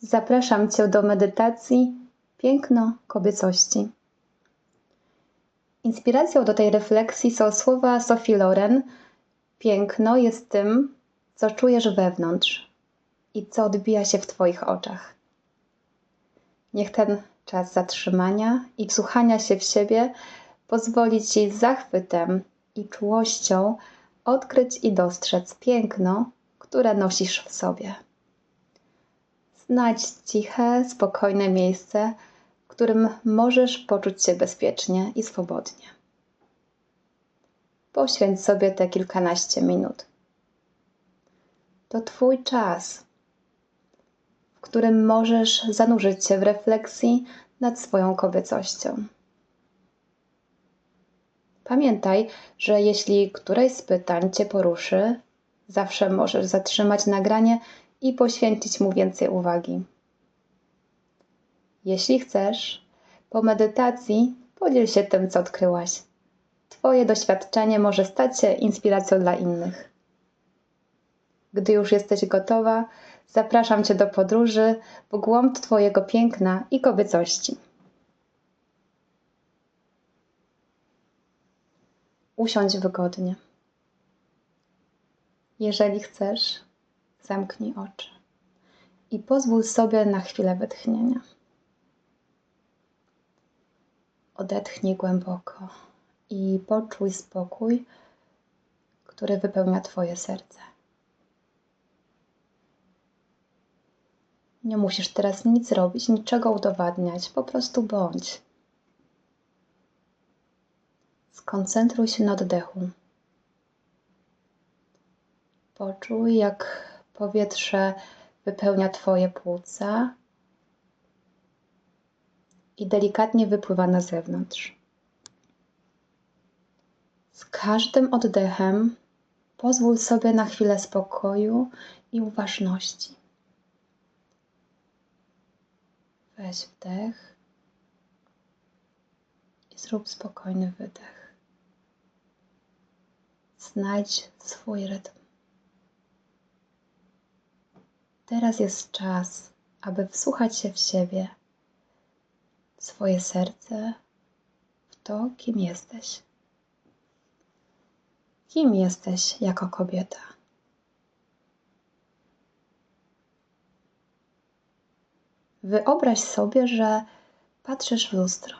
zapraszam Cię do medytacji Piękno kobiecości. Inspiracją do tej refleksji są słowa Sophie Loren. Piękno jest tym, co czujesz wewnątrz i co odbija się w Twoich oczach. Niech ten czas zatrzymania i wsłuchania się w siebie pozwoli Ci z zachwytem i czułością odkryć i dostrzec piękno, które nosisz w sobie. Znajdź ciche, spokojne miejsce, w którym możesz poczuć się bezpiecznie i swobodnie. Poświęć sobie te kilkanaście minut. To Twój czas, w którym możesz zanurzyć się w refleksji nad swoją kobiecością. Pamiętaj, że jeśli któreś z pytań Cię poruszy, zawsze możesz zatrzymać nagranie i poświęcić mu więcej uwagi. Jeśli chcesz, po medytacji podziel się tym, co odkryłaś. Twoje doświadczenie może stać się inspiracją dla innych. Gdy już jesteś gotowa, zapraszam Cię do podróży w głąb Twojego piękna i kobiecości. Usiądź wygodnie. Jeżeli chcesz, zamknij oczy i pozwól sobie na chwilę wytchnienia. Odetchnij głęboko i poczuj spokój, który wypełnia Twoje serce. Nie musisz teraz nic robić, niczego udowadniać, po prostu bądź. Skoncentruj się na oddechu. Poczuj, jak powietrze wypełnia Twoje płuca i delikatnie wypływa na zewnątrz. Z każdym oddechem pozwól sobie na chwilę spokoju i uważności. Weź wdech i zrób spokojny wydech. Znajdź swój rytm. Teraz jest czas, aby wsłuchać się w siebie, w swoje serce, w to, kim jesteś. Kim jesteś jako kobieta? Wyobraź sobie, że patrzysz w lustro.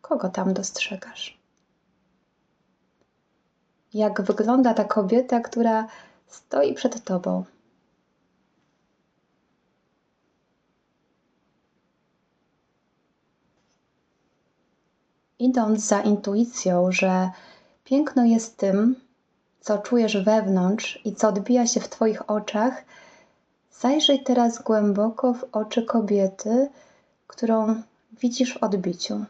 Kogo tam dostrzegasz? Jak wygląda ta kobieta, która stoi przed tobą. Idąc za intuicją, że piękno jest tym, co czujesz wewnątrz i co odbija się w Twoich oczach, zajrzyj teraz głęboko w oczy kobiety, którą widzisz w odbiciu.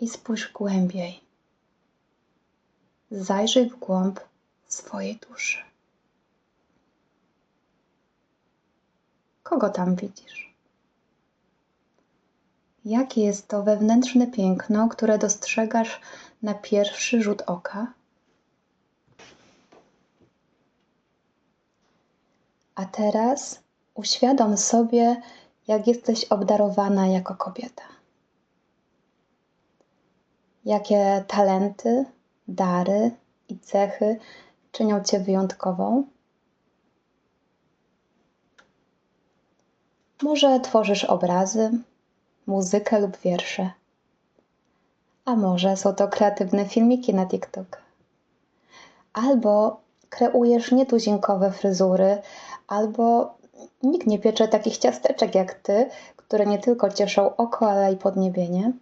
I spójrz głębiej zajrzyj w głąb swojej duszy. Kogo tam widzisz? Jakie jest to wewnętrzne piękno, które dostrzegasz na pierwszy rzut oka? A teraz uświadom sobie, jak jesteś obdarowana jako kobieta. Jakie talenty, dary i cechy czynią Cię wyjątkową? Może tworzysz obrazy, muzykę lub wiersze. A może są to kreatywne filmiki na TikTok. Albo kreujesz nietuzinkowe fryzury, albo nikt nie piecze takich ciasteczek jak ty, które nie tylko cieszą oko, ale i podniebienie.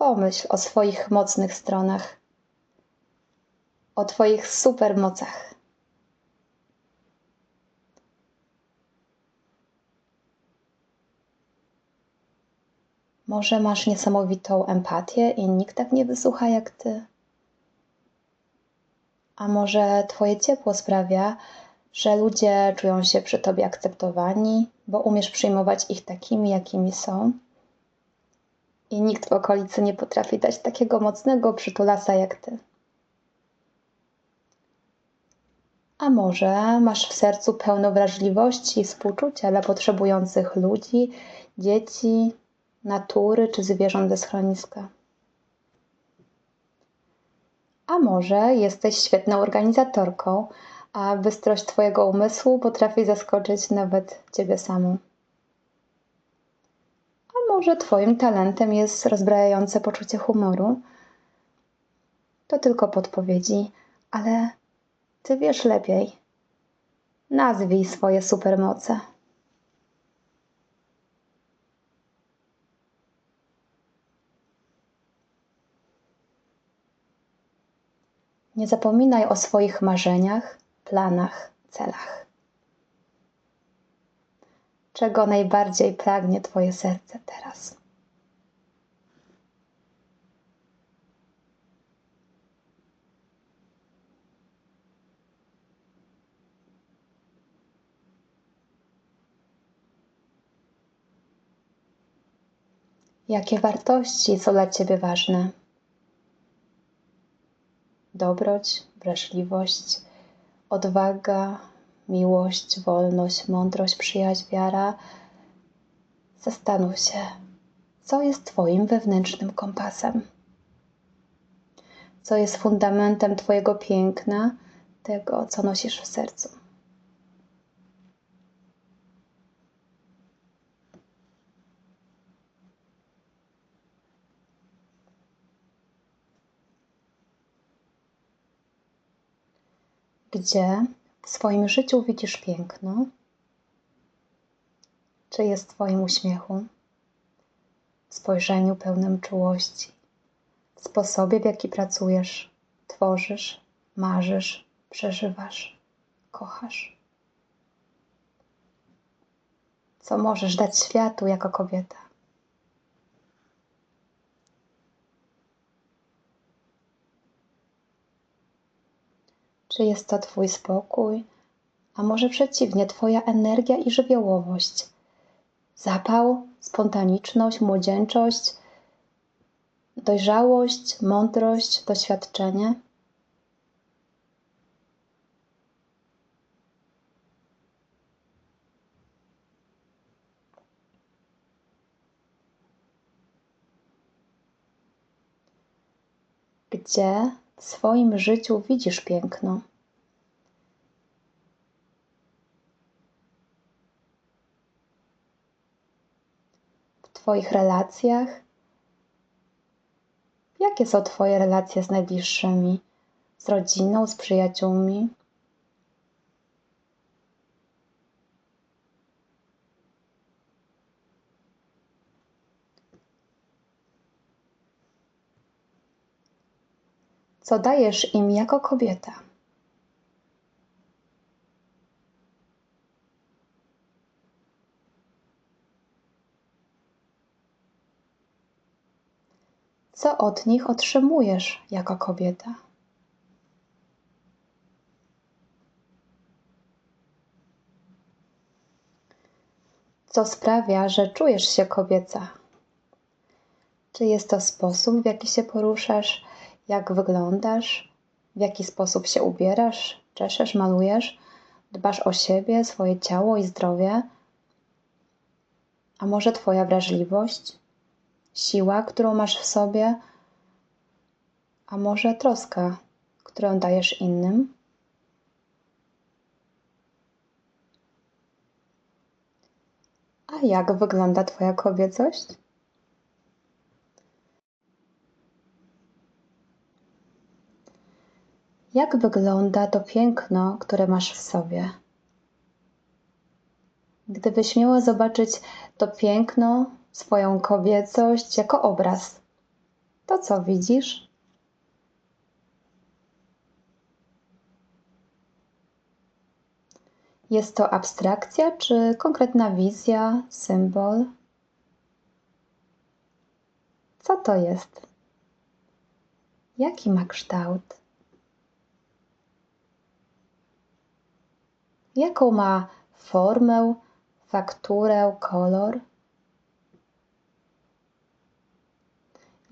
Pomyśl o swoich mocnych stronach, o Twoich supermocach. Może masz niesamowitą empatię i nikt tak nie wysłucha jak Ty. A może Twoje ciepło sprawia, że ludzie czują się przy Tobie akceptowani, bo umiesz przyjmować ich takimi, jakimi są. I nikt w okolicy nie potrafi dać takiego mocnego przytulasa jak ty. A może masz w sercu pełno wrażliwości i współczucia dla potrzebujących ludzi, dzieci, natury czy zwierząt ze schroniska? A może jesteś świetną organizatorką, a bystrość Twojego umysłu potrafi zaskoczyć nawet Ciebie samą. Może Twoim talentem jest rozbrajające poczucie humoru? To tylko podpowiedzi, ale Ty wiesz lepiej. Nazwij swoje supermoce. Nie zapominaj o swoich marzeniach, planach, celach. Czego najbardziej pragnie Twoje serce teraz? Jakie wartości są dla Ciebie ważne? Dobroć, wrażliwość, odwaga, miłość, wolność, mądrość, przyjaźń, wiara. Zastanów się, co jest Twoim wewnętrznym kompasem, co jest fundamentem Twojego piękna, tego, co nosisz w sercu. Gdzie w swoim życiu widzisz piękno? Czy jest w Twoim uśmiechu, w spojrzeniu pełnym czułości, w sposobie, w jaki pracujesz, tworzysz, marzysz, przeżywasz, kochasz? Co możesz dać światu jako kobieta? Czy jest to Twój spokój, a może przeciwnie, Twoja energia i żywiołowość? Zapał, spontaniczność, młodzieńczość, dojrzałość, mądrość, doświadczenie? Gdzie w swoim życiu widzisz piękno? W Twoich relacjach? Jakie są Twoje relacje z najbliższymi, z rodziną, z przyjaciółmi? Co dajesz im jako kobieta? Co od nich otrzymujesz jako kobieta? Co sprawia, że czujesz się kobieca? Czy jest to sposób, w jaki się poruszasz, jak wyglądasz, w jaki sposób się ubierasz, czeszesz, malujesz, dbasz o siebie, swoje ciało i zdrowie? A może Twoja wrażliwość, siła, którą masz w sobie, a może troska, którą dajesz innym? A jak wygląda Twoja kobiecość? Jak wygląda to piękno, które masz w sobie? Gdybyś miała zobaczyć to piękno, swoją kobiecość jako obraz, to co widzisz? Jest to abstrakcja czy konkretna wizja, symbol? Co to jest? Jaki ma kształt? Jaką ma formę, fakturę, kolor?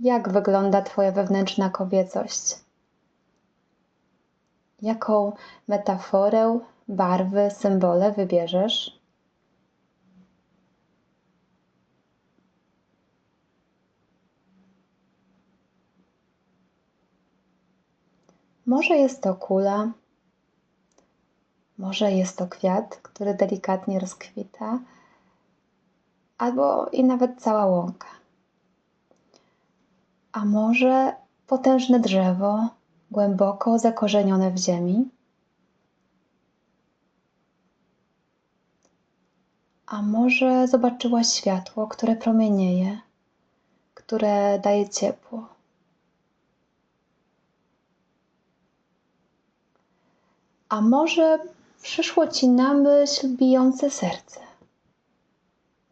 Jak wygląda Twoja wewnętrzna kobiecość? Jaką metaforę, barwy, symbole wybierzesz? Może jest to kula, może jest to kwiat, który delikatnie rozkwita, albo i nawet cała łąka. A może potężne drzewo, głęboko zakorzenione w ziemi? A może zobaczyłaś światło, które promienieje, które daje ciepło? A może przyszło ci na myśl bijące serce?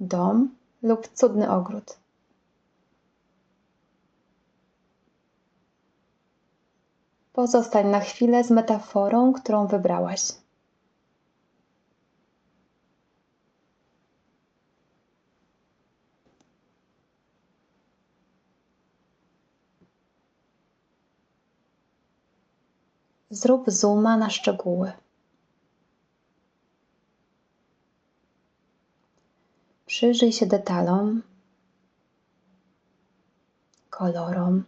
Dom lub cudny ogród? Pozostań na chwilę z metaforą, którą wybrałaś. Zrób zooma na szczegóły. Przyjrzyj się detalom, kolorom.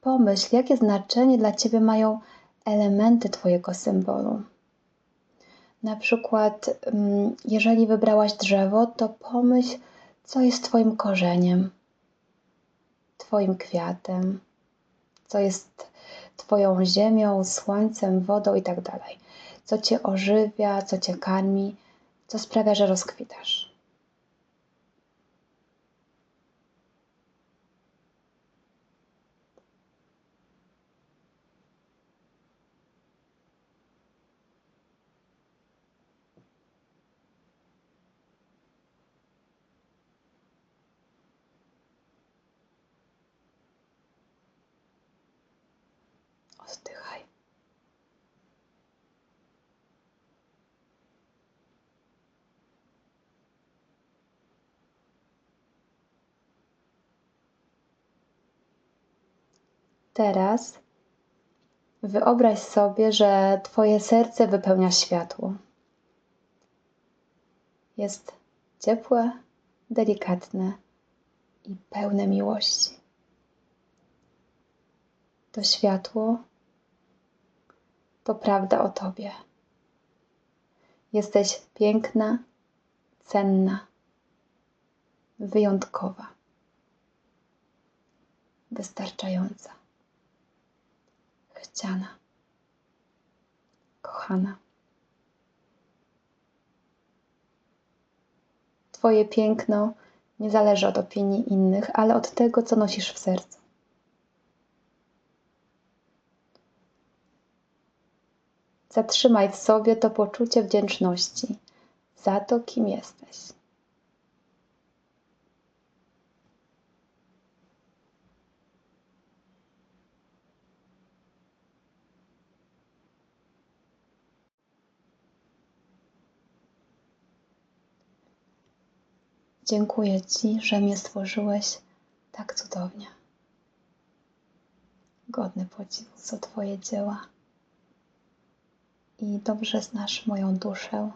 Pomyśl, jakie znaczenie dla Ciebie mają elementy Twojego symbolu. Na przykład, mm, jeżeli wybrałaś drzewo, to pomyśl, co jest Twoim korzeniem, Twoim kwiatem, co jest Twoją ziemią, słońcem, wodą i tak. Co Cię ożywia, co Cię karmi, co sprawia, że rozkwitasz. Oddychaj. Teraz wyobraź sobie, że Twoje serce wypełnia światło. Jest ciepłe, delikatne i pełne miłości. To światło to prawda o Tobie. Jesteś piękna, cenna, wyjątkowa, wystarczająca, chciana, kochana. Twoje piękno nie zależy od opinii innych, ale od tego, co nosisz w sercu. Zatrzymaj w sobie to poczucie wdzięczności za to, kim jesteś. Dziękuję Ci, że mnie stworzyłeś tak cudownie. Godny podziwu są Twoje dzieła i dobrze znasz moją duszę.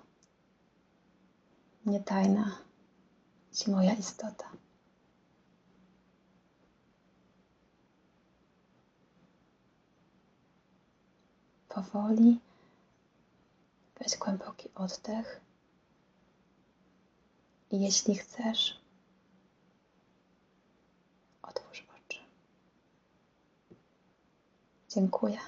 Nietajna Ci moja istota. Powoli weź głęboki oddech jeśli chcesz, otwórz oczy. Dziękuję.